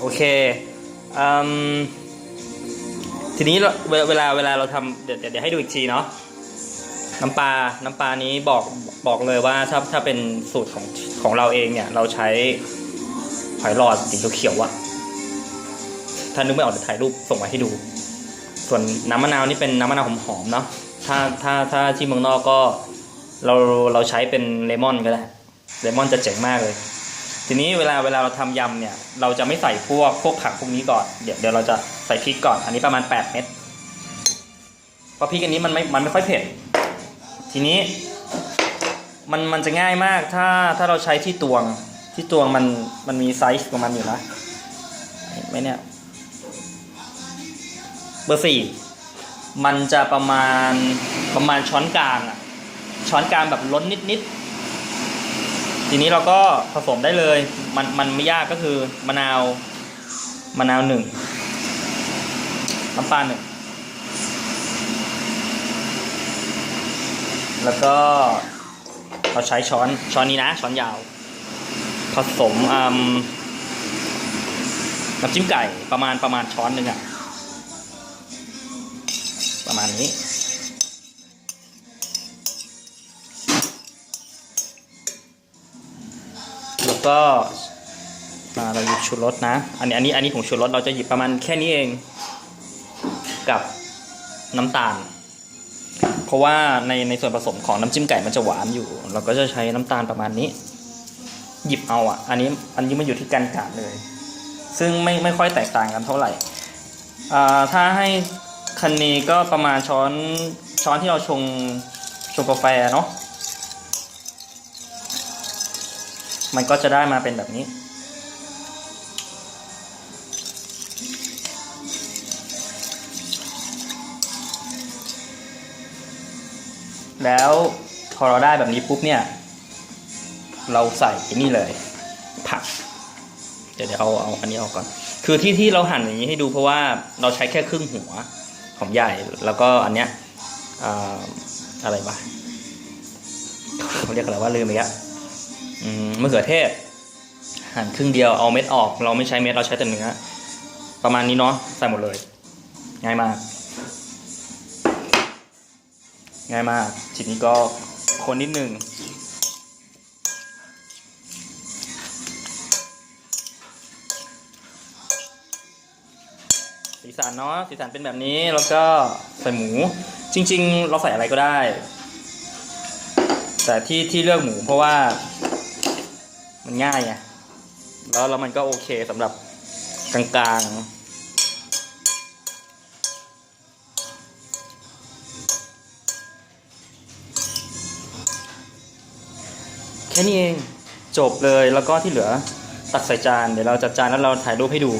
โอเคอืมทีนี้เวลาเวลาเราทำเดี๋ยวเดี๋ยวให้ดูอีกทีเนาะน้ำปลา น้ำปลานี้บอกบอกเลยว่าถ้าถ้าเป็นสูตรของของเราเองเนี่ย เราใช้หอยหลอดสีเขียวๆอะถ้านึกไม่ออกเดี๋ยวถ่ายรูปส่งมาให้ดู ส่วนน้ำมะนาวนี่เป็นน้ำมะนาวหอมๆเนาะถ้าถ้าถ้าที่เมืองนอกก็เราเราใช้เป็นเลมอนก็ได้ เลมอนจะเจ๋งมากเลย ทีนี้เวลาเวลาเราทำยำเนี่ย เราจะไม่ใส่พวกพวกผักพวกนี้ก่อน เดี๋ยวเดี๋ยวเราจะใส่พริกก่อน อันนี้ประมาณ 8 เม็ด เพราะพริกอันนี้มันไม่ มันไม่ค่อยเผ็ด ทีนี้มันมันจะง่ายมาก ถ้าถ้าเราใช้ที่ตวง ที่ตวงมันมันมีไซส์ของมันอยู่นะเห็นไหมเนี่ย เบอร์สี่ มันจะประมาณประมาณช้อนกลางอะช้อนกลางแบบล้นนิดๆ ทีนี้เราก็ผสมได้เลย มันมันไม่ยากก็คือมะนาวมะนาวหนึ่งน้ำปลาหนึ่งแล้วก็เราใช้ช้อนช้อนนี้นะ ช้อนยาว ผสมอมน้ำจิ้มไก่ประมาณประมาณช้อนหนึ่งอะประมาณนี้ แล้ว ก็อ่าเราหยิบชูรสนะ อันนี้อันนี้อันนี้ผงชูรสเราจะหยิบประมาณแค่นี้เอง กับน้ำตาล เพราะว่าในในส่วนผสมของน้ำจิ้มไก่มันจะหวานอยู่ เราก็จะใช้น้ำตาลประมาณนี้ หยิบเอาอะ อันนี้อันนี้มันอยู่ที่การกะเลย ซึ่งไม่ไม่ค่อยแตกต่างกันเท่าไหร่อ่าถ้าให้คันนี้ก็ประมาณช้อนช้อนที่เราชงชงกาแฟเนาะ มันก็จะได้มาเป็นแบบนี้ แล้วพอเราได้แบบนี้ปุ๊บเนี่ย เราใส่นี่เลย ผัก เดี๋ยวเดี๋ยวเอาเอาอันนี้ออกก่อน คือที่ที่เราหั่นอย่างนี้ให้ดูเพราะว่าเราใช้แค่ครึ่งหัวของใหญ่แล้วก็อันเนี้ยออะไรวะเขาเรียกอะไรว่าลืมไปแล้ว มะเขือเทศ หั่นครึ่งเดียวเอาเม็ดออก เราไม่ใช้เม็ดเราใช้แต่เนื้อประมาณนี้เนาะใส่หมดเลย ง่ายมาก ง่ายมากทีนี้ก็คนนิดนึงสีสันเนาะสีสันเป็นแบบนี้แล้วก็ใส่หมู จริง ๆ เราใส่อะไรก็ได้ แต่ที่ที่เลือกหมูเพราะว่า มันง่ายไงแล้วแล้วมันก็โอเคสำหรับกลางๆ แค่นี้เองจบเลยแล้วก็ที่เหลือตักใส่จาน เดี๋ยวเราจัดจานแล้วเราถ่ายรูปให้ดู